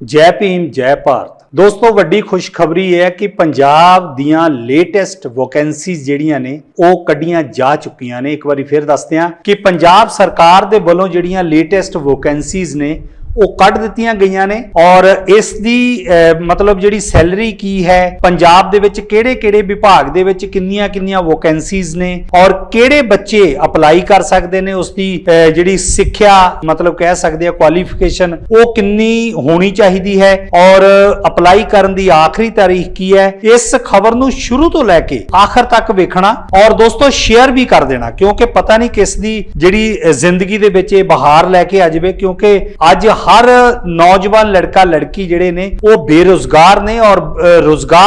ਜੈ ਭੀਮ, ਜੈ ਭਾਰਤ। ਦੋਸਤੋ, ਵੱਡੀ ਖੁਸ਼ਖਬਰੀ ਇਹ ਹੈ ਕਿ ਪੰਜਾਬ ਦੀਆਂ ਲੇਟੈਸਟ ਵੈਕੈਂਸੀਜ਼ ਜਿਹੜੀਆਂ ਨੇ, ਉਹ ਕੱਢੀਆਂ ਜਾ ਚੁੱਕੀਆਂ ਨੇ। ਇੱਕ ਵਾਰੀ ਫਿਰ ਦੱਸਦੇ ਹਾਂ ਕਿ ਪੰਜਾਬ ਸਰਕਾਰ ਦੇ ਵੱਲੋਂ ਜਿਹੜੀਆਂ ਲੇਟੈਸਟ ਵੈਕੈਂਸੀਜ਼ ਨੇ ਉਹ ਕੱਢ ਦਿੱਤੀਆਂ ਗਈਆਂ ਨੇ ਔਰ ਇਸ ਦੀ ਮਤਲਬ ਜਿਹੜੀ ਸੈਲਰੀ ਕੀ ਹੈ, ਪੰਜਾਬ ਦੇ ਵਿੱਚ ਕਿਹੜੇ-ਕਿਹੜੇ ਵਿਭਾਗ ਦੇ ਵਿੱਚ ਕਿੰਨੀਆਂ-ਕਿੰਨੀਆਂ ਵੈਕੈਂਸੀਜ਼ ਨੇ ਔਰ ਕਿਹੜੇ ਬੱਚੇ ਅਪਲਾਈ ਕਰ ਸਕਦੇ ਨੇ, ਉਸ ਦੀ ਜਿਹੜੀ ਸਿੱਖਿਆ, ਮਤਲਬ ਕਹਿ ਸਕਦੇ ਆ ਕੁਆਲੀਫਿਕੇਸ਼ਨ ਉਹ ਕਿੰਨੀ ਹੋਣੀ ਚਾਹੀਦੀ ਹੈ ਔਰ ਅਪਲਾਈ ਕਰਨ ਦੀ ਆਖਰੀ ਤਾਰੀਖ ਕੀ ਹੈ, ਇਸ ਖਬਰ ਨੂੰ ਸ਼ੁਰੂ ਤੋਂ ਲੈ ਕੇ ਆਖਰ ਤੱਕ ਵੇਖਣਾ ਔਰ ਦੋਸਤੋ ਸ਼ੇਅਰ ਵੀ ਕਰ ਦੇਣਾ, ਕਿਉਂਕਿ ਪਤਾ ਨਹੀਂ ਕਿਸ ਦੀ ਜਿਹੜੀ ਜ਼ਿੰਦਗੀ ਦੇ ਵਿੱਚ ਇਹ ਬਹਾਰ ਲੈ ਕੇ ਆ ਜਾਵੇ, ਕਿਉਂਕਿ ਅੱਜ ਹਰ ਨੌਜਵਾਨ ਲੜਕਾ ਲੜਕੀ ਜਿਹੜੇ ਨੇ ਉਹ ਬੇਰੁਜ਼ਗਾਰ ਨੇ ਔਰ ਅਹ,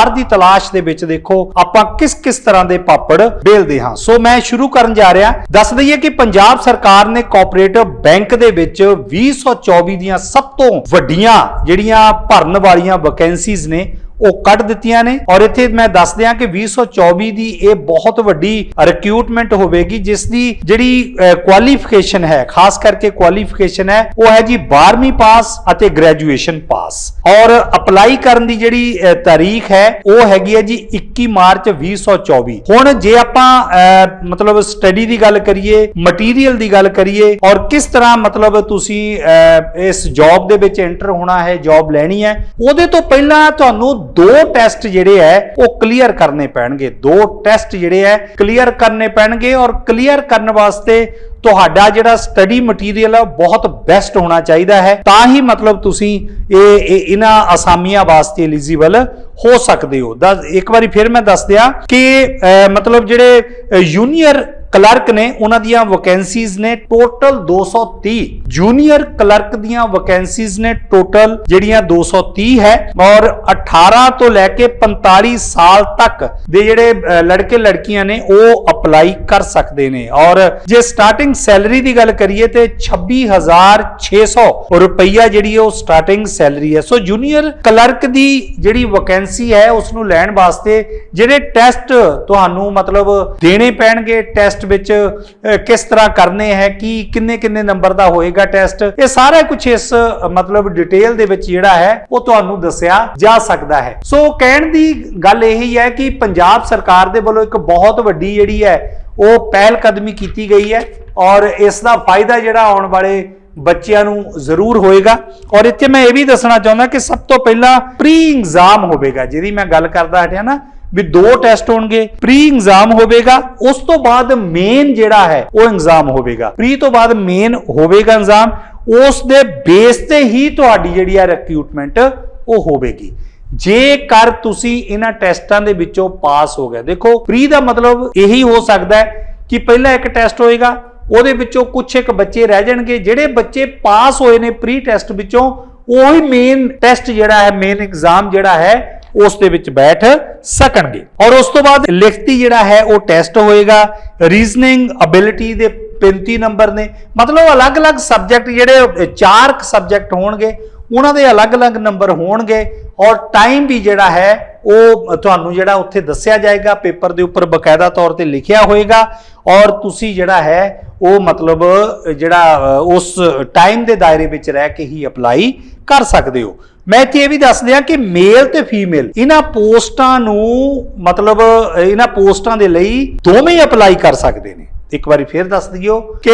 ਦੀ ਤਲਾਸ਼ ਦੇ ਵਿੱਚ ਦੇਖੋ ਆਪਾਂ ਕਿਸ ਕਿਸ ਤਰ੍ਹਾਂ ਦੇ ਪਾਪੜ ਬੇਲਦੇ ਹਾਂ। ਸੋ ਮੈਂ ਸ਼ੁਰੂ ਕਰਨ ਜਾ ਰਿਹਾ ਦੱਸ ਦਈਏ ਕਿ ਪੰਜਾਬ ਸਰਕਾਰ ਨੇ ਕੋਆਪਰੇਟਿਵ ਬੈਂਕ ਦੇ ਵਿੱਚ 2024 ਦੀਆਂ ਸਭ ਤੋਂ ਵੱਡੀਆਂ ਜਿਹੜੀਆਂ ਭਰਨ ਵਾਲੀਆਂ ਵੈਕੈਂਸੀਜ਼ ਨੇ ਉਹ ਕੱਢ ਦਿੱਤੀਆਂ ਨੇ। ਔਰ ਇੱਥੇ ਮੈਂ ਦੱਸ ਦਿਆਂ ਕਿ 2024 ਦੀ ਇਹ ਬਹੁਤ ਵੱਡੀ ਰਿਕਰੂਟਮੈਂਟ ਹੋਵੇਗੀ, ਜਿਸ ਦੀ ਜਿਹੜੀ ਕੁਆਲੀਫਿਕੇਸ਼ਨ ਹੈ, ਖਾਸ ਕਰਕੇ ਕੁਆਲੀਫਿਕੇਸ਼ਨ ਹੈ, ਉਹ ਹੈ ਜੀ 12ਵੀਂ ਪਾਸ ਅਤੇ ਗ੍ਰੈਜੂਏਸ਼ਨ ਪਾਸ। ਔਰ ਅਪਲਾਈ ਕਰਨ ਦੀ ਜਿਹੜੀ ਤਾਰੀਖ ਹੈ, ਉਹ ਹੈਗੀ ਹੈ ਜੀ 21 ਮਾਰਚ 2024 ਹੁਣ ਜੇ ਆਪਾਂ ਮਤਲਬ ਸਟੱਡੀ ਦੀ ਗੱਲ ਕਰੀਏ ਮਟੀਰੀਅਲ ਦੀ ਗੱਲ ਕਰੀਏ, ਔਰ ਕਿਸ ਤਰ੍ਹਾਂ ਮਤਲਬ ਤੁਸੀਂ ਇਸ ਜੌਬ ਦੇ ਵਿੱਚ ਐਂਟਰ ਹੋਣਾ ਹੈ ਜੌਬ ਲੈਣੀ ਹੈ, ਉਹਦੇ ਤੋਂ ਪਹਿਲਾਂ ਤੁਹਾਨੂੰ ਦੋ ਟੈਸਟ ਜਿਹੜੇ ਹੈ ਉਹ ਕਲੀਅਰ ਕਰਨੇ ਪੈਣਗੇ। ਦੋ ਟੈਸਟ ਜਿਹੜੇ ਹੈ ਕਲੀਅਰ ਕਰਨੇ ਪੈਣਗੇ ਔਰ ਕਲੀਅਰ ਕਰਨ ਵਾਸਤੇ ਤੁਹਾਡਾ ਜਿਹੜਾ ਸਟੱਡੀ ਮਟੀਰੀਅਲ ਹੈ ਉਹ ਬਹੁਤ ਬੈਸਟ ਹੋਣਾ ਚਾਹੀਦਾ ਹੈ। ਤਾਂ ਹੀ ਮਤਲਬ ਤੁਸੀਂ ਇਹ ਇਹਨਾਂ ਅਸਾਮੀਆਂ ਵਾਸਤੇ ਐਲੀਜੀਬਲ ਹੋ ਸਕਦੇ ਹੋ। ਦਸ, ਇੱਕ ਵਾਰੀ ਫਿਰ ਮੈਂ ਦੱਸ ਦਿਆਂ ਕਿ ਮਤਲਬ ਜਿਹੜੇ ਜੂਨੀਅਰ ਕਲਰਕ ਨੇ, ਉਹਨਾਂ ਦੀਆਂ ਵੈਕੈਂਸੀਜ਼ ਨੇ ਟੋਟਲ 230 ਜੂਨੀਅਰ ਕਲਰਕ ਦੀਆਂ ਵੈਕੈਂਸੀਜ਼ ਨੇ ਟੋਟਲ ਜਿਹੜੀਆਂ 230 ਹੈ ਔਰ 18 ਤੋਂ ਲੈ ਕੇ 45 ਸਾਲ ਤੱਕ ਦੇ ਜਿਹੜੇ ਲੜਕੇ ਲੜਕੀਆਂ ਨੇ, ਉਹ ਅਪਲਾਈ ਕਰ ਸਕਦੇ ਨੇ। ਔਰ ਜੇ ਸਟਾਰਟਿੰਗ ਸੈਲਰੀ ਦੀ ਗੱਲ ਕਰੀਏ ਤੇ 26600 ਰੁਪਈਆ ਜਿਹੜੀ ਉਹ ਸਟਾਰਟਿੰਗ ਸੈਲਰੀ ਹੈ। ਸੋ ਜੂਨੀਅਰ ਕਲਰਕ ਦੀ ਜਿਹੜੀ ਵੈਕੈਂਸੀ ਹੈ ਉਸ ਨੂੰ ਲੈਣ ਵਾਸਤੇ ਜਿਹੜੇ ਟੈਸਟ ਤੁਹਾਨੂੰ ਮਤਲਬ ਦੇਣੇ ਪੈਣਗੇ ਟੈਸਟ ਵਿੱਚ ਕਿਸ ਤਰ੍ਹਾਂ ਕਰਨੇ ਹੈ, ਕਿ ਕਿੰਨੇ ਕਿੰਨੇ ਨੰਬਰ ਦਾ ਹੋਏਗਾ ਟੈਸਟ। ਇਹ ਸਾਰਾ ਕੁਝ ਇਸ ਮਤਲਬ ਡਿਟੇਲ ਦੇ ਵਿੱਚ ਜਿਹੜਾ ਹੈ, ਉਹ ਤੁਹਾਨੂੰ ਦੱਸਿਆ ਜਾ ਸਕਦਾ ਹੈ। ਸੋ ਕਹਿਣ ਦੀ ਗੱਲ ਇਹੀ ਹੈ ਕਿ ਪੰਜਾਬ ਸਰਕਾਰ ਦੇ ਵੱਲੋਂ ਇੱਕ ਬਹੁਤ ਵੱਡੀ ਜਿਹੜੀ ਹੈ, ਉਹ ਪਹਿਲ ਕਦਮੀ ਕੀਤੀ ਗਈ ਹੈ ਔਰ ਇਸ ਦਾ ਫਾਇਦਾ ਜਿਹੜਾ ਆਉਣ ਵਾਲੇ ਬੱਚਿਆਂ ਨੂੰ ਜ਼ਰੂਰ ਹੋਏਗਾ। ਔਰ ਇੱਥੇ ਮੈਂ ਇਹ ਵੀ ਦੱਸਣਾ ਚਾਹੁੰਦਾ ਕਿ ਸਭ ਤੋਂ ਪਹਿਲਾਂ ਪ੍ਰੀ ਐਗਜ਼ਾਮ ਹੋਵੇਗਾ, ਜਿਹਦੀ ਮੈਂ ਗੱਲ ਕਰਦਾ ਹਟਿਆ ਨਾ ਵੀ ਦੋ ਟੈਸਟ ਹੋਣਗੇ ਪ੍ਰੀ ਐਗਜ਼ਾਮ ਹੋਵੇਗਾ, ਉਸ ਤੋਂ ਬਾਅਦ ਮੇਨ ਜਿਹੜਾ ਹੈ, ਉਹ ਐਗਜ਼ਾਮ ਹੋਵੇਗਾ। ਪ੍ਰੀ ਤੋਂ ਬਾਅਦ ਮੇਨ ਹੋਵੇਗਾ ਐਗਜ਼ਾਮ ਉਸ ਦੇ ਬੇਸ ਤੇ ਹੀ ਤੁਹਾਡੀ ਜਿਹੜੀ ਆ ਰਿਕਰੂਟਮੈਂਟ ਉਹ ਹੋਵੇਗੀ। ਜੇਕਰ ਤੁਸੀਂ ਇਹਨਾਂ ਟੈਸਟਾਂ ਦੇ ਵਿੱਚੋਂ ਪਾਸ ਹੋ ਗਏ, ਦੇਖੋ ਪ੍ਰੀ ਦਾ ਮਤਲਬ ਇਹੀ ਹੋ ਸਕਦਾ ਹੈ ਕਿ ਪਹਿਲਾਂ ਇੱਕ ਟੈਸਟ ਹੋਏਗਾ, ਉਹਦੇ ਵਿੱਚੋਂ ਕੁਝ ਇੱਕ ਬੱਚੇ ਰਹਿ ਜਾਣਗੇ, ਜਿਹੜੇ ਬੱਚੇ ਪਾਸ ਹੋਏ ਨੇ ਪ੍ਰੀ ਟੈਸਟ ਵਿੱਚੋਂ, ਉਹੀ ਮੇਨ ਟੈਸਟ ਜਿਹੜਾ ਹੈ ਮੇਨ ਐਗਜ਼ਾਮ ਜਿਹੜਾ ਹੈ ਉਸ ਦੇ ਵਿੱਚ ਬੈਠ ਸਕਣਗੇ। ਔਰ ਉਸ ਤੋਂ ਬਾਅਦ ਲਿਖਤੀ ਜਿਹੜਾ ਹੈ, ਉਹ ਟੈਸਟ ਹੋਏਗਾ। ਰੀਜ਼ਨਿੰਗ ਅਬਿਲਿਟੀ ਦੇ 35 ਨੰਬਰ ਨੇ। ਮਤਲਬ ਅਲੱਗ-ਅਲੱਗ ਸਬਜੈਕਟ ਜਿਹੜੇ, ਚਾਰ ਸਬਜੈਕਟ ਹੋਣਗੇ। ਉਹਨਾਂ ਦੇ ਅਲੱਗ-ਅਲੱਗ ਨੰਬਰ ਹੋਣਗੇ ਔਰ ਟਾਈਮ ਵੀ ਜਿਹੜਾ ਹੈ, ਉਹ ਤੁਹਾਨੂੰ ਜਿਹੜਾ ਉੱਥੇ ਦੱਸਿਆ ਜਾਏਗਾ, ਪੇਪਰ ਦੇ ਉੱਪਰ ਬਕਾਇਦਾ ਤੌਰ ਤੇ ਲਿਖਿਆ ਹੋਏਗਾ ਔਰ ਤੁਸੀਂ ਜਿਹੜਾ ਹੈ, ਉਹ ਮਤਲਬ ਜਿਹੜਾ ਉਸ ਟਾਈਮ ਦੇ ਦਾਇਰੇ ਵਿੱਚ ਰਹਿ ਕੇ ਹੀ ਅਪਲਾਈ ਕਰ ਸਕਦੇ ਹੋ। ਮੈਂ ਇੱਥੇ ਇਹ ਵੀ ਦੱਸ ਦਿਆਂ ਕਿ ਮੇਲ ਤੇ ਫੀਮੇਲ ਇਹਨਾਂ ਪੋਸਟਾਂ ਨੂੰ ਮਤਲਬ, ਇਹਨਾਂ ਪੋਸਟਾਂ ਦੇ ਲਈ ਦੋਵੇਂ ਅਪਲਾਈ ਕਰ ਸਕਦੇ ਨੇ। ਇੱਕ ਵਾਰੀ ਫੇਰ ਦੱਸ ਦਿਓ ਕਿ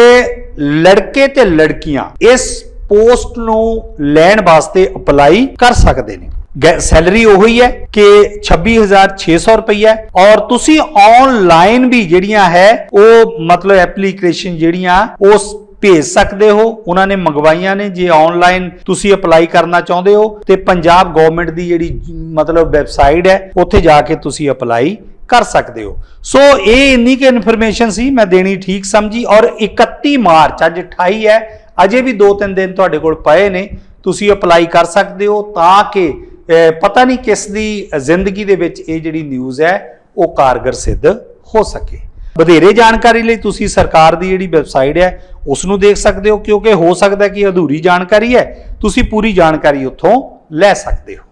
ਲੜਕੇ ਤੇ ਲੜਕੀਆਂ, ਇਸ ਪੋਸਟ ਨੂੰ ਲੈਣ ਵਾਸਤੇ ਅਪਲਾਈ ਕਰ ਸਕਦੇ ਨੇ। ਗੈ- ਸੈਲਰੀ ਉਹੀ ਹੈ ਕਿ 26600 ਰੁਪਈਆ ਔਰ ਤੁਸੀਂ ਆਨਲਾਈਨ ਵੀ ਜਿਹੜੀਆਂ ਹੈ, ਉਹ ਮਤਲਬ ਐਪਲੀਕੇਸ਼ਨ ਜਿਹੜੀਆਂ ਉਸ ਭੇਜ ਸਕਦੇ ਹੋ। ਉਹਨਾਂ ਨੇ ਮੰਗਵਾਈਆਂ ਨੇ। ਜੇ ਆਨਲਾਈਨ ਤੁਸੀਂ ਅਪਲਾਈ ਕਰਨਾ ਚਾਹੁੰਦੇ ਹੋ, ਤੇ ਪੰਜਾਬ ਗਵਰਨਮੈਂਟ ਦੀ ਜਿਹੜੀ ਮਤਲਬ ਵੈਬਸਾਈਟ ਹੈ, ਉੱਥੇ ਜਾ ਕੇ ਤੁਸੀਂ ਅਪਲਾਈ ਕਰ ਸਕਦੇ ਹੋ। ਸੋ ਇਹ ਇੰਨੀ ਕਿ ਇਨਫੋਰਮੇਸ਼ਨ ਸੀ, ਮੈਂ ਦੇਣੀ ਠੀਕ ਸਮਝੀ ਔਰ 31 ਮਾਰਚ, ਅੱਜ 28 ਹੈ ਅਜੇ ਵੀ 2-3 ਦਿਨ ਤੁਹਾਡੇ ਕੋਲ ਪਏ ਨੇ, ਤੁਸੀਂ ਅਪਲਾਈ ਕਰ ਸਕਦੇ ਹੋ ਤਾਂ ਕਿ ਪਤਾ ਨਹੀਂ ਕਿਸ ਦੀ ਜ਼ਿੰਦਗੀ ਦੇ ਵਿੱਚ ਇਹ ਜਿਹੜੀ ਨਿਊਜ਼ ਹੈ, ਉਹ ਕਾਰਗਰ ਸਿੱਧ ਹੋ ਸਕੇ। ਵਧੇਰੇ ਜਾਣਕਾਰੀ ਲਈ ਤੁਸੀਂ ਸਰਕਾਰ ਦੀ ਜਿਹੜੀ ਵੈਬਸਾਈਟ ਹੈ ਉਸ ਨੂੰ ਦੇਖ ਸਕਦੇ ਹੋ, ਕਿਉਂਕਿ ਹੋ ਸਕਦਾ ਕਿ ਅਧੂਰੀ ਜਾਣਕਾਰੀ ਹੈ, ਤੁਸੀਂ ਪੂਰੀ ਜਾਣਕਾਰੀ ਉੱਥੋਂ ਲੈ ਸਕਦੇ ਹੋ।